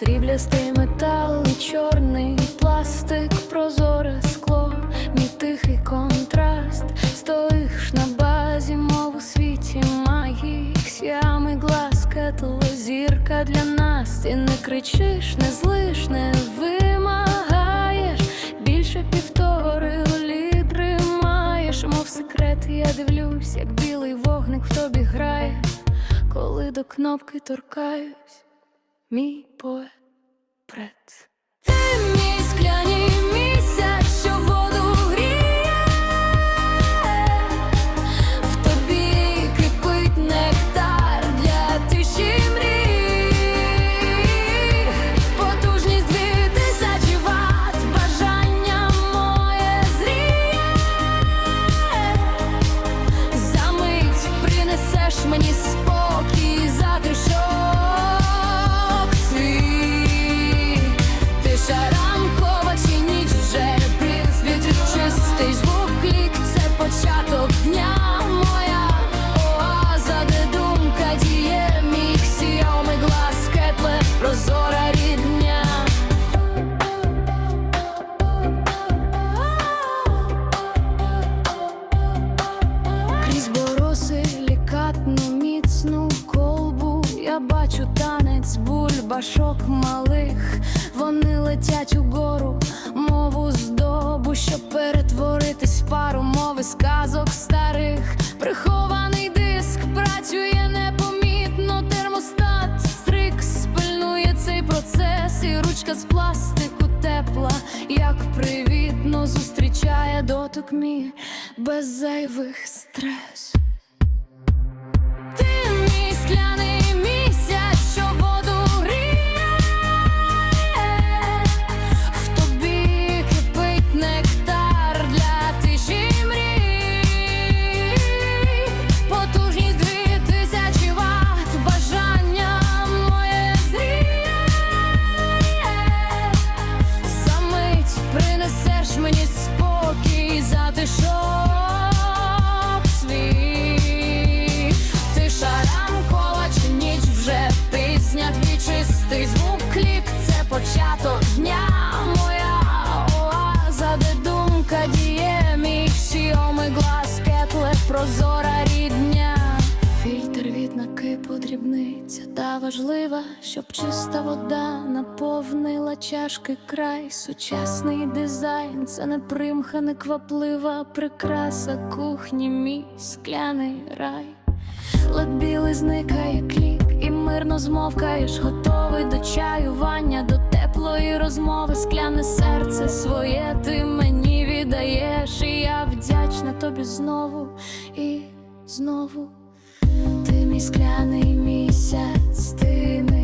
сріблястий метал і чорний пластик, прозоре скло, мій тихий контраст. Стоїш на базі, мов у світі магії, сями глаз, кетла, зірка для нас. Ти не кричиш, не злиш, не вимагаєш. Більше півтори літри маєш, мов секрет, я дивлюсь, як білий вогник в тобі грає, коли до кнопки торкаюсь, мій поет. Ти мій скляній місяць, що Бачу танець бульбашок малих. Вони летять угору, мову здобу Щоб перетворитись в пару мови сказок старих. Прихований диск працює непомітно Термостат стрик спильнує цей процес. І ручка з пластику тепла, як привітно зустрічає дотик мій без зайвих стрес. Дрібниця важлива, щоб чиста вода наповнила чашки край. Сучасний дизайн це не примха, не кваплива прикраса кухні, мій скляний рай. Лед білий зникає клік, і мирно змовкаєш, готовий до чаювання, до теплої розмови, скляне серце своє ти мені віддаєш, і я вдячна тобі знову і знову. Скляний місяць, ти мій